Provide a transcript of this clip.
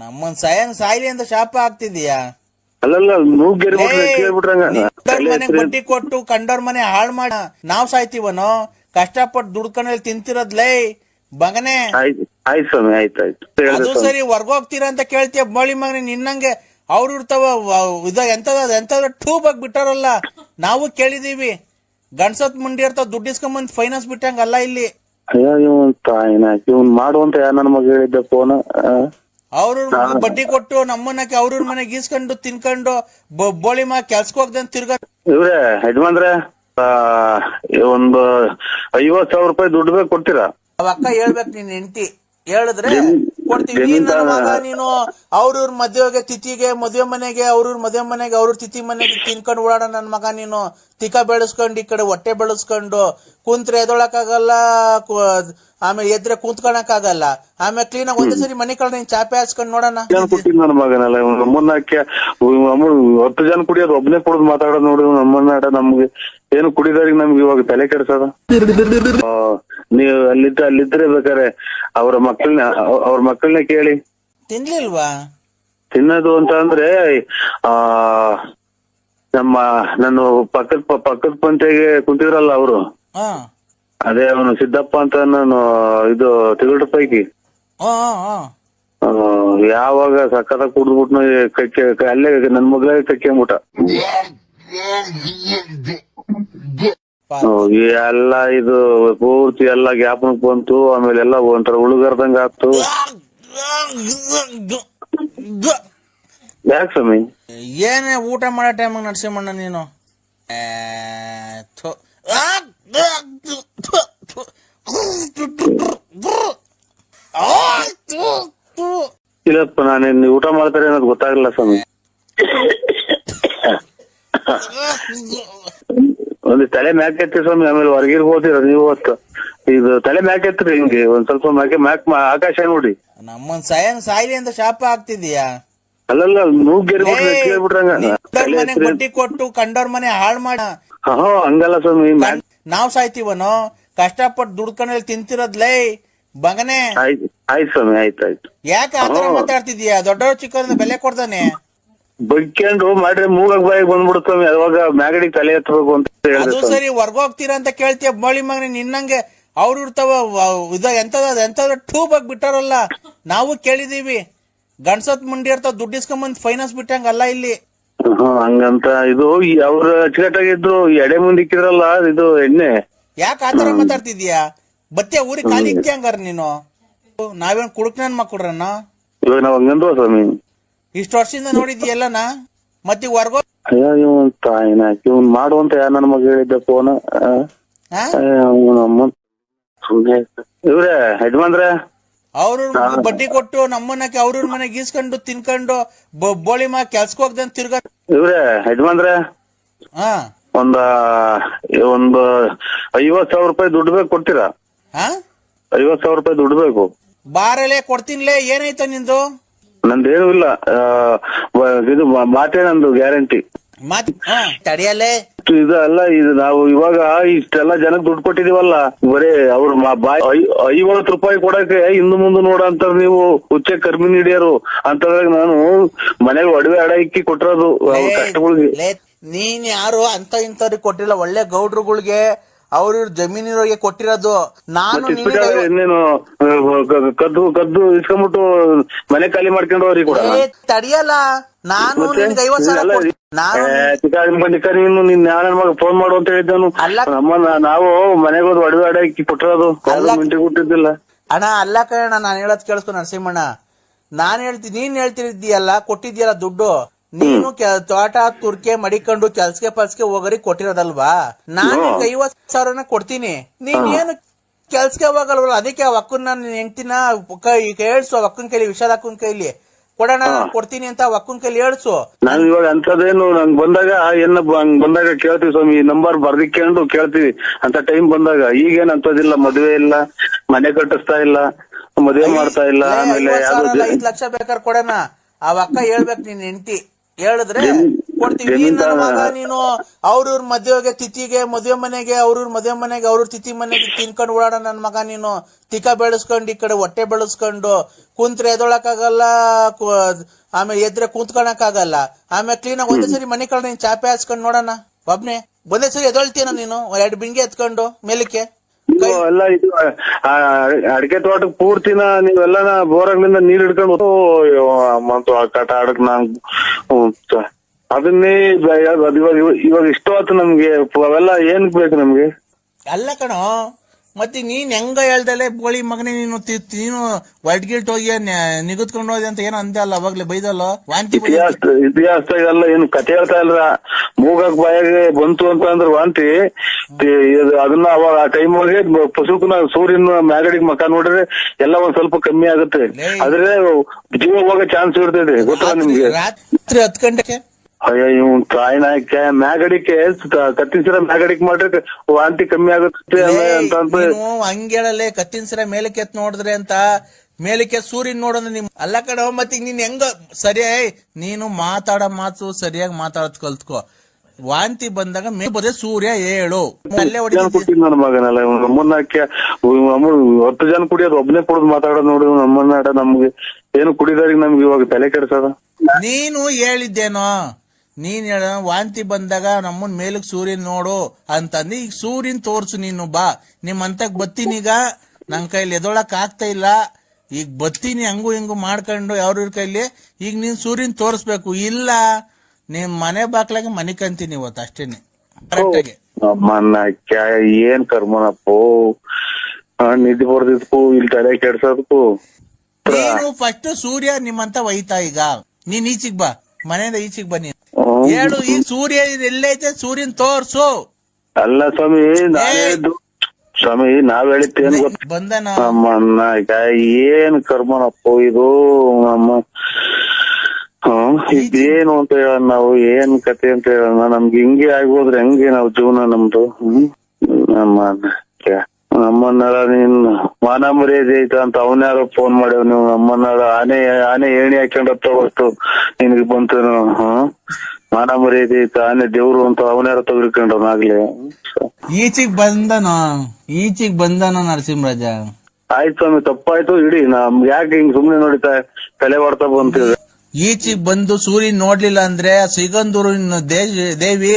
ನಮ್ಮನ್ ಸಾಯನ್ ಸಾಯ್ಲಿ ಅಂತ ಶಾಪ ಆಗ್ತಿದ್ಯಾ ಅಲ್ಲಲ್ಲ ಮೂಗ್ಗೆರಿ ಕೇಳ್ಬಿಟ್ರಂಗ. ಮನೆಗ್ ಕೊಟ್ಟು ಕಂಡೋರ್ ಮನೆ ಹಾಳ್ ಮಾಡ ನಾವ್ ಸಾಯ್ತೀವನೋ? ಕಷ್ಟಪಟ್ಟು ದುಡ್ಕೊಂಡಲ್ಲಿ ತಿಂತಿರೋದ್ಲೈ ಮಗನೇ ಆಯ್ತು ಸ್ವಾಮಿ ಆಯ್ತು ಆಯ್ತು. ಹೇಳ್ದೆ ಅದು ಸರಿ ಹೊರ್ಗೋಗ್ತೀರಾ ಅಂತ ಕೇಳ್ತೀಯ ಮಳಿ ಮಗನೇ ನಿನ್ನಂಗೆ ಅವ್ರು ಇರ್ತಾವ ಇದ ಎಂತದ ಎಂತದ ಟೂಬ್ ಆಗಿ ಬಿಟ್ಟಾರಲ್ಲ ನಾವು ಕೇಳಿದೀವಿ. ಗಂಡ್ಸತ್ ಮುಂಡಿ ಇರ್ತಾವ ದುಡ್ಡು ಇಸ್ಕೊಂಬಂದ್ ಫೈನಾನ್ಸ್ ಬಿಟ್ಟಂಗ ಅಲ್ಲ ಇಲ್ಲಿ. ಅಯ್ಯೋ ಇವನ್ ತಾಯಿನ ಇವನ್ ಮಾಡುವಂತ ಯಾರ ನನ್ನ ಮಗ ಹೇಳಿದ್ದ ಫೋನ್ ಅವ್ರ ಬಡ್ಡಿ ಕೊಟ್ಟು ನಮ್ಮನ್ನ ಅವ್ರ ಮನೆಗೆ ಗೀಸ್ಕೊಂಡು ತಿನ್ಕೊಂಡು ಬೋಳಿ ಮಾ ಕೆಲ್ಸಕ್ಕೆ ಹೋಗ್ದಂತ ತಿರ್ಗ ಇವ್ರೆ ಯಜಮಾನ್ರೆ ಆ, ಒಂದು ಐವತ್ ಸಾವಿರ ರೂಪಾಯಿ ದುಡ್ಡು ಬೇಕು ಕೊಡ್ತೀರಾ? ಅವ್ ಅಕ್ಕ ಹೇಳ್ಬೇಕು ನಿನ್ ಹೆಂಡತಿ. ಹೇಳಿದ್ರೆ ಕೊಡ್ತೀವಿ. ನನ್ನ ಮಗ, ನೀನು ನೀನು ಅವ್ರವ್ರ ಮದ್ವೆಗೆ ತಿಥಿಗೆ, ಮದ್ವೆ ಮನೆಗೆ ಅವ್ರವ್ರ ಮದ್ವೆ ಮನೆಗೆ, ಅವ್ರ ತಿಥಿ ಮನೆಗೆ ತಿನ್ಕೊಂಡು ಓಡಾಡ ನನ್ ಮಗ ನೀನು. ತಿಕ ಬೆಳೆಸ್ಕೊಂಡು, ಈ ಕಡೆ ಹೊಟ್ಟೆ ಬೆಳೆಸ್ಕೊಂಡು, ಕುಂತ್ರೆ ಎದೊಳಕಾಗಲ್ಲ ಆಗಲ್ಲ ಆಮೇಲೆ ಎದ್ರೆ ಕುಂತ್ಕೊಳಕ್ ಆಗಲ್ಲ ಆಮೇಲೆ ಕ್ಲೀನ್ ಆಗಿ ಒಂದೇ ಸರಿ ಮನೆ ಕಡೆ ಚಾಪೆ ಹಾಸ್ಕೊಂಡ್ ನೋಡೋಣ. ನನ್ನ ಮಗನಲ್ಲ ನಮ್ಮನ್ನ ಹತ್ತು ಜನ ಕುಡಿಯೋದು ಒಬ್ನೇ ಕುಡಿದು ಮಾತಾಡೋದು ನೋಡಿ ನಮ್ಮನ್ನ ನಮ್ಗೆ ಏನು ಕುಡಿದವ್ರಿಗೆ ನಮ್ಗೆ ಇವಾಗ ತಲೆ ಕೆಡ್ಸದ? ನೀವು ಅಲ್ಲಿದ್ದ ಅಲ್ಲಿದ್ರೆ ಬೇಕಾರೆ ಅವ್ರ ಮಕ್ಕಳನ್ನ ಅವ್ರ ಮಕ್ಕಳನ್ನ ಕೇಳಿ. ತಿನ್ಲಿಲ್ವಾ? ತಿನ್ನೋದು ಅಂತ ಅಂದ್ರೆ ಆ ನಮ್ಮ ನಾನು ಪಕ್ಕದ ಪಕ್ಕದ ಪಂಚೆಗೆ ಕುಂತಿದ್ರಲ್ಲ ಅವರು. ಹಾ. ಅದೇ ಅವನು ಸಿದ್ದಪ್ಪ ಅಂತ ನಾನು ಇದು ತಿರುಳು ಪೈಕಿ. ಯಾವಾಗ ಸಕ್ಕತ್ತ ಕುಡ್ದ್ಬಿಟ್ನು ಕಚ್ಚೆ ಅಲ್ಲೇ ನನ್ ಮಗಳ ಕಕ್ಕೆಂಬಿಟ್ಟ ಎಲ್ಲ ಇದು ಪೂರ್ತಿ ಎಲ್ಲ ಗ್ಯಾಪ್ ಬಂತು ಆಮೇಲೆ ಎಲ್ಲ ಒಂಥರ ಉಳುಗರ್ದಂಗ ಆಗ್ತು ಯಾಕೆ ಸ್ವಾಮಿ? ಏನೇ ಊಟ ಮಾಡೋ ಟೈಮ್ ನರಸಿಂಹಣ್ಣ ನೀನು. ಇಲ್ಲಪ್ಪ ನಾನೇನ್ ಊಟ ಮಾಡ್ತಾರೆ ಅನ್ನೋದು ಗೊತ್ತಾಗಲ್ಲ ಸ್ವಾಮಿ. ಒಂದು ತಲೆ ಮ್ಯಾಕ್ ಎತ್ತಿ ಸ್ವಾಮಿ ಆಮೇಲೆ ಹೊರಗಿರ್ ಹೋದಿರ ನೀವು ಹೊತ್ತು? ಇದು ತಲೆ ಮ್ಯಾಕ್ ಎತ್ತಿರಿ ಹಿಂಗೆ? ಒಂದ್ ಸ್ವಲ್ಪ ಮ್ಯಾಕೆ ಮ್ಯಾಕ್ ಮಾ- ಆಕಾಶ ನೋಡಿ. ನಮ್ಮನ್ ಸಾಯನ್ ಸಾಯ್ಲಿ ಅಂತ ಶಾಪ ಆಗ್ತಿದ್ಯಾ ಅಲ್ಲಲ್ಲ ನೂಗ್ಗೆರಿ ಕೇಳ್ಬಿಟ್ರಂಗ ನಿಂತೋರ್ ಮನೆಗ್ ಬಟ್ಟಿ ಕೊಟ್ಟು ಕಂಡೋರ್ ಮನೆ ಹಾಳ್ ಮಾಡ. ಹಾ ಹಂಗಲ್ಲ ಸ್ವಾಮಿ ಮ್ಯಾಕ್ ನಾವ್ ಸಾಯ್ತೀವನೋ? ಕಷ್ಟಪಟ್ಟು ದುಡ್ಕೊಂಡ್ ತಿಂತಿರೋದ್ಲೇ ಬಗನೆ. ಆಯ್ತು ಆಯ್ತು ಸ್ವಾಮಿ ಆಯ್ತು ಆಯ್ತು. ಯಾಕೆ ಆತರ ಮಾತಾಡ್ತಿದ್ಯಾ ದೊಡ್ಡವ್ರ ಚಿಕ್ಕವ್ರನ್ನ ಬೆಲೆ ಕೊಡ್ತಾನೆ. ಬಗ್ಕೊಂಡು ಮಾಡ್ರೆ ಮೂಗಕ್ ಬಾಯಿಗೆ ಬಂದ್ಬಿಡ್ತಾವೆ ಅವಾಗ ಮ್ಯಾಗಡಿ ತಲೆ ಎತ್ತಬೇಕು ಅಂತ ಅದು ಸರಿ ಸರಿ ಹೊರ್ಗೋಗ್ತೀರಾ ಅಂತ ಕೇಳ್ತೀಯ. ಬೋಳಿ ಮಗನೇ ನಿನ್ನಂಗೆ ಅವ್ರು ಇರ್ತಾವ ವ- ಇದ ಎಂತದ ಎಂತದ ಟೂಬ್ ಆಗಿ ಬಿಟ್ಟಾರಲ್ಲ. ನಾವು ಕೇಳಿದೀವಿ. ಗಂಡ್ಸತ್ ಮುಂಡಿ ಇರ್ತಾವ ದುಡ್ಡು ಇಸ್ಕೊಂಬಂದ್ ಫೈನಾನ್ಸ್ ಬಿಟ್ಟಂಗಲ್ಲ ಇಲ್ಲಿ. ಹಂಗಂತ ಇದು ಅವ್ರ ಅಚ್ಚುಕಟ್ಟಾಗಿದ್ರು ಎಡೆ ಎಡೆ ಮುಂದಿಕ್ಕಿದ್ರಲ್ಲ ಇದು ಎಣ್ಣೆ. ಯಾಕೆ ಆತರ ಮಾತಾಡ್ತಿದ್ಯಾ ಬತ್ತೆ ಊರಿಗೆ ಖಾಲಿ ಇಕ್ಕಿ ಹಂಗಾರ ನೀನು. ನಾವೇನ್ ಕುಡುಕ್ನ ನನ್ ಮಕ್ಕಳ್ರನ್ನ ಇವಾಗ ನಾವ್ ಹಂಗಂದ್ವ ಸ್ವಾಮಿ? ಇಷ್ಟು ವರ್ಷದಿಂದ ನೋಡಿದ್ಯಲ್ಲನ ಮತ್ತೆ ಹೊರ್ಗೋ ಅಯ್ಯೋ ಇವನ್ ತಾಯಿನ ಇವನ್ ಮಾಡುವಂತ ಯಾರ ನನ್ನ ಮಗ ಹೇಳಿದ್ದ ಫೋನ್ ಇವ್ರೆ ಯಜಮಾನ್ರೆ? ಅವ್ರ ಬಡ್ಡಿ ಕೊಟ್ಟು ನಮ್ಮನ್ನ ಅವ್ರ ಮನೆಗೆ ಗೀಸ್ಕೊಂಡು ತಿನ್ಕೊಂಡು ಬೋಳಿ ಮಾ ಕೆಲ್ಸಕ್ ಹೋಗ್ದಂತ ತಿರ್ಗ ಇವ್ರೆ ಯಜಮಾನ್ರೆ? ಹಾ. ಒಂದ ಒಂದು ಐವತ್ ಸಾವಿರ ರೂಪಾಯಿ ದುಡ್ಡು ಬೇಕು ಕೊಡ್ತೀರಾ? ಹಾ? ಐವತ್ ಸಾವಿರ ರೂಪಾಯಿ ದುಡ್ಡು ಬೇಕು. ಬಾರಲೆ ಕೊಡ್ತೀನಿಲೇ ಏನೈತೆ ನಿಂದು? ನಂದೇನು ಇಲ್ಲ. ಇದು ಮಾತೇ ನಂದು ಗ್ಯಾರಂಟಿ. ಮತ್ ಇದು ಅಲ್ಲ ಇದು ನಾವು ಇವಾಗ ಇಷ್ಟೆಲ್ಲ ಜನಕ್ಕೆ ದುಡ್ಡು ಕೊಟ್ಟಿದೀವಲ್ಲ ಬರೇ ಅವ್ರ ಬಾಯ್ ಐವತ್ತು ರೂಪಾಯಿ ಕೊಡಕ್ಕೆ ಹಿಂದು ಮುಂದೆ ನೋಡ ಅಂತ ನೀವು ಹುಚ್ಚೆ ಕರ್ಮಿ ಹಿಡಿಯರು ಅಂತದ್ರಾಗ ನಾನು ಮನೇಲಿ ಒಡವೆ ಅಡ ಇಕ್ಕಿ ಕೊಟ್ಟಿರೋದು ಕಷ್ಟಗಳಿಗೆ. ನೀನ್ ಯಾರು ಅಂತ ಇಂಥವ್ರಿಗೆ ಕೊಟ್ಟಿಲ್ಲ ಒಳ್ಳೆ ಗೌಡ್ರುಗಳಿಗೆ ಅವ್ರ ಇವ್ರ ಜಮೀನಿರೋರಿಗೆ ಕೊಟ್ಟಿರೋದು ನಾನು ನೀನು- ಇನ್ನೇನು ಕದ್ದು ಕದ್ದು ಇಸ್ಕೊಂಡ್ಬಿಟ್ಟು ಮನೆ ಖಾಲಿ ಮಾಡ್ಕೊಂಡು ಅವ್ರಿಗೆ ಕೂಡ. ಏ, ತಡಿಯಲ್ಲ. ನಾನು ನಿನ್ಗೆ ಐವತ್ ಸಾವಿರ ಕೊಡ್- ನಾನು ನೀನು ನಿನ್ ಯಾರ ಮಗ ಫೋನ್ ಮಾಡು ಅಂತ ಹೇಳಿದ್ದನು. ಅಲ್ಲ. ನಾವು ಮನೆಗೆ ಹೋದ್ ಒಡವೆ ಅಡಕ್ಕಿ ಕೊಟ್ಟಿರೋದು. ಅಲ್ಲ. ಮಿಂಟಿ ಕೊಟ್ಟಿದ್ದಿಲ್ಲ. ಅಣ್ಣ ಅಲ್ಲ ಕಣ ನಾನು ಹೇಳೋದ್ ಕೇಳಿಸ್ಕೊ ನರಸಿಂಹಣ್ಣ. ನಾನ್ ಹೇಳ್ತೀನಿ ನೀನ್ ಹೇಳ್ತಿದ್ದೀಯಲ್ಲ ಕೊಟ್ಟಿದ್ಯಲ್ಲ ದುಡ್ಡು. ನೀನು ತೋಟ ತುರ್ಕೆ ಮಡಿಕೊಂಡು ಕೆಲ್ಸಕ್ಕೆ ಪಲ್ಸಕ್ಕೆ ಹೋಗರಿ ಕೊಟ್ಟಿರೋದಲ್ವಾ? ನಾನು ಐವತ್ ಸಾವಿರನ ಕೊಡ್ತೀನಿ. ನೀನ್ ಏನು ಕೆಲ್ಸಕ್ಕೆ ಹೋಗಲ್ವಲ್ಲ ಅದಕ್ಕೆ ಆ ಅಕ್ಕನ್ ನಾನು ಹೆಂಡ್ತಿನ ಈಗ ಹೇಳ್ಸು ಅಕ್ಕನ ಕೈಲಿ ವಿಶಾಲ ಅಕ್ಕನ್ ಕೈಲಿ. ಕೊಡೋಣ ಕೊಡ್ತೀನಿ ಅಂತ ಅಕ್ಕನ ಕೈಲಿ ಹೇಳ್ಸು. ನಾನು ಇವಾಗ ಅಂತದೇನು ನಂಗ್ ಬಂದಾಗ ಏನ ಹಂಗ್ ಬಂದಾಗ ಕೇಳ್ತೀವಿ ಸ್ವಾಮಿ ಈ ನಂಬರ್ ಬರ್ದಿಕೊಂಡು ಕೇಳ್ತೀವಿ. ಅಂತ ಟೈಮ್ ಬಂದಾಗ ಈಗೇನ್ ಅಂತದಿಲ್ಲ ಮದ್ವೆ ಇಲ್ಲ ಮನೆ ಕಟ್ಟಿಸ್ತಾ ಇಲ್ಲ ಮದ್ವೆ ಮಾಡ್ತಾ ಇಲ್ಲ ಆಮೇಲೆ ಸಾವಿರ ಐದ್ ಲಕ್ಷ ಬೇಕಾದ್ರೆ ಕೊಡೋಣ. ಆ ಅಕ್ಕ ಹೇಳ್ಬೇಕು ನಿನ್ ಹೆಂಡ್ತಿ. ಹೇಳಿದ್ರೆ ಕೊಡ್ತೀವಿ. ಮಗ ನೀನು ಅವ್ರವ್ರ ಮದ್ವೆಗೆ ತಿಥಿಗೆ ಮದ್ವೆ ಮನೆಗೆ ಅವ್ರವ್ರ ಮದ್ವೆ ಮನೆಗೆ ಅವ್ರವ್ರ ತಿಥಿ ಮನೆಗೆ ತಿನ್ಕೊಂಡು ಓಡಾಡ ನನ್ ಮಗ ನೀನು. ತಿಕ ಬೆಳೆಸ್ಕೊಂಡು ಈ ಕಡೆ ಹೊಟ್ಟೆ ಬೆಳೆಸ್ಕೊಂಡು ಕುಂತ್ರೆ ಎದೊಳಕಾಗಲ್ಲ ಆಮೇಲೆ ಎದ್ರೆ ಕುಂತ್ಕೊಳಕಾಗಲ್ಲ ಆಮೇಲೆ ಕ್ಲೀನಾಗಿ ಒಂದೇ ಸರಿ ಮನೆ ಕಳ್ ನೀನ್ ಚಾಪೆ ಹಾಸ್ಕೊಂಡು ನೋಡೋಣ ಒಬ್ನೇ ಒಂದೇ ಸರಿ ಎದೊಳ್ತೀನ ನೀನು? ಎರಡು ಬಿಂಗೆ ಎತ್ಕೊಂಡು ಮೇಲಕ್ಕೆ. ಎಲ್ಲ ಇದು ಅಡಿಕೆ ತೋಟಕ್ ಪೂರ್ತಿನ ನೀವೆಲ್ಲ ಬೋರಗಳಿಂದ ನೀರ್ ಹಿಡ್ಕೊಂಡು ಮತ್ತು ಕಟ ಆಡಕ್ ನಾನ್ ಅದನ್ನೇ ಇವಾಗ ಇವಾಗ ಇಷ್ಟ ನಮ್ಗೆ ಅವೆಲ್ಲ ಏನ್ ಬೇಕು ನಮ್ಗೆ? ಅಲ್ಲ ಕಣೋ ಮತ್ತೆ ನೀನ್ ಹೆಂಗ ಹೇಳ್ದಲೆ ಬೋಳಿ ಮಗನೇ ನೀನು ತಿ- ನೀನು ಗಿಲ್ಟ್ ಹೋಗಿ ನಿಗದ್ಕೊಂಡು ಹೋದೆ ಅಂತ ಏನೋ ಅಂದೆ ಅಲ್ಲ ಅವಾಗ್ಲೇ ಬೈದಲ್ಲ? ವಾಂತಿ ಬಂದಿತ್ತು. ಇತಿಹಾಸ ಇತಿಹಾಸದಾಗೆಲ್ಲ ಏನು ಕತೆ ಹೇಳ್ತಾ ಇಲ್ರ? ಮೂಗಕ್ ಬಾಯಿಗೆ ಬಂತು ಅಂತ ಅಂದ್ರೆ ವಾಂತಿ. ತಿ- ಇದು ಅದನ್ನ ಅವಾಗ ಆ ಟೈಮ್ ಒಳಗೆ ಪಶುಕನ ಸೂರ್ಯನ ಮ್ಯಾಗಡಿಗೆ ಮಕ ನೋಡಿದ್ರೆ ಎಲ್ಲ ಒಂದ್ ಸ್ವಲ್ಪ ಕಮ್ಮಿ ಆಗುತ್ತೆ. ಲೇ. ಆದ್ರೆ ಜೀವ ಹೋಗೋ ಚಾನ್ಸ್ ಇರ್ತೈತೆ ಗೊತ್ತಾ ನಿಮ್ಗೆ? ರಾತ್ರಿ ಹತ್ತು ಗಂಟೆಗೆ? ಅಯ್ಯ ಇವ್ ತಾಯಿನಾಯ್ಕೆ ಮ್ಯಾಗಡಿಕೆ ಕತ್ತಿಸಿರ ಮ್ಯಾಗಡಿಕ್ ಮಾಡ್ರಿ ವಾಂತಿ ಕಮ್ಮಿ ಆಗುತ್ತೆ ಅಂತ ಹಂಗೇಳಲೆ ಕತ್ತಿನ ಸಿರ ಮೇಲಕ್ಕೆ ಎತ್ ನೋಡಿದ್ರೆ ಅಂತ ಮೇಲಕ್ಕೆ ಸೂರ್ಯನ್ ನೋಡೋದು ನಿಮ್ ಅಲ್ಲ ಕಡೆ ಮತ್ತೆ ನೀನ್ ಹೆಂಗ ಸರಿ ನೀನು ಮಾತಾಡೋ ಮಾತು ಸರಿಯಾಗಿ ಮಾತಾಡೋದ್ ಕಲ್ತ್ಕೋ. ವಾಂತಿ ಬಂದಾಗ ಮೇ ಬದೇ ಸೂರ್ಯ ಏಳು. ಅಲ್ಲೇ ಹೊಡಿತಿದ್ದಿ ನನ್ನ ಮಗನಲ್ಲ ಇವ್ನು ನಮ್ಮನ್ನ ಹಾಕಿ ನಮ್ಮ ಹತ್ತು ಜನ ಕುಡಿಯೋದು ಒಬ್ಬನೇ ಕುಡಿದು ಮಾತಾಡೋದು ನೋಡಿ ನಮ್ಮನ್ನ ನಮ್ಗೆ ಏನು ಕುಡಿದಾರಿಗೆ ನಮ್ಗೆ ಇವಾಗ ತಲೆ ಕೆಡ್ಸದ? ನೀನು ಹೇಳಿದ್ದೇನೋ? ನೀನ್ ಹೇಳ ವಾಂತಿ ಬಂದಾಗ ನಮ್ಮನ್ ಮೇಲಕ್ ಸೂರ್ಯನ್ ನೋಡು ಅಂತಂದು ಈಗ ಸೂರ್ಯನ್ ತೋರ್ಸು ನೀನು ಬಾ. ನಿಮ್ ಅಂತಕ್ ಈಗ. ನನ್ ಕೈಲಿ ಎದೊಳಕ್ ಆಗ್ತಾ ಇಲ್ಲ. ಈಗ ಬತ್ತೀನಿ ಹಂಗು ಹಿಂಗು ಮಾಡ್ಕೊಂಡು ಯಾವ್ರ ಕೈಲಿ. ಈಗ ನೀನ್ ಸೂರ್ಯನ್ ತೋರಿಸ್ಬೇಕು. ಇಲ್ಲ ನಿಮ್ ಮನೆ ಬಾಕ್ಲಾಗೆ ಮನೆ ಕಂತೀನಿ ಇವತ್ತು ಅಷ್ಟೇನೆ. ಕರೆಕ್ಟಾಗಿ ಏನ್ ಕರ್ಮನಪ್ಪೋ? ನಿದ್ದೆ ಬರ್ದಿದ್ಕು ಇಲ್ಲಿ ತಲೆ ಕೆಡ್ಸೋದಕ್ಕೂ ನೀನು ಫಸ್ಟ್ ಸೂರ್ಯ ನಿಮ್ಮಂತ ಒಯ್ತಾ ಈಗ. ನೀನ್ ಈಚಿಗ್ ಬಾ. ಮನೆಯಿಂದ ಈಚಿಗ್ ಬನ್ನಿ. ಹೇಳು ಈ ಸೂರ್ಯ ಎಲ್ಲೈತೆ? ಸೂರ್ಯನ್ ತೋರ್ಸು. ಅಲ್ಲ ಸ್ವಾಮಿ ನಾವೇ ಸ್ವಾಮಿ ನಾವ್ ಹೇಳಿದ್ದು ಏನ್ ಗೊತ್ತ ಬಂದನ ನಮ್ಮನ್ನ ಕ್ಯಾ ಏನ್ ಕರ್ಮನಪ್ಪ ಇದು ನಮ್ಮ ಇದೇನು ಅಂತ ಹೇಳೋಣ ನಾವು ಏನ್ ಕತೆ ಅಂತ ಹೇಳೋಣ ನಮ್ಗೆ ಹಿಂಗೆ ಆಗೋದ್ರೆ ಹೆಂಗೆ ನಾವು ಜೀವನ ನಮ್ದು? ಹ್ಮ್. ನಮ್ಮನ್ನ ಕ್ಯಾ ನಮ್ಮನ್ನೆಲ್ಲ ನೀನ್ ಮಾನ ಮರ್ಯಾದೆ ಐತ ಅಂತ ಅವನ್ಯಾರೋ ಫೋನ್ ಮಾಡ್ಯಾವ ನೀವು ನಮ್ಮನ್ನ ಆನೆ ಆನೆ ಏಣಿ ಹಾಕೊಂಡ ತಗೋಷ್ಟು ನಿನಗೆ ಬಂತು. ಮಾನ ಮರ್ಯಾದೆ ಐತ ಆನೆ ದೇವ್ರು ಅಂತ ಅವನ್ಯಾರ ತೆಗೆದುಕೊಂಡವನಾಗ್ಲಿ ಈಚಿಗ್ ಬಂದನ? ಈಚಿಗ್ ಬಂದನ ನರಸಿಂಹರಾಜ? ಆಯ್ತು ಸ್ವಾಮಿ ತಪ್ಪಾಯ್ತು. ಇಡಿ ನಮ್ ಯಾಕೆ ಹಿಂಗ್ ಸುಮ್ನೆ ನೋಡಿತಾ ತಲೆ ಹೊಡ್ತಾ ಬಂತೀವಿ ಈಚಿಗ್ ಬಂದು ಸೂರ್ಯನ್ ನೋಡ್ಲಿಲ್ಲ ಅಂದ್ರೆ ಸಿಗಂದೂರು ದೇವಿ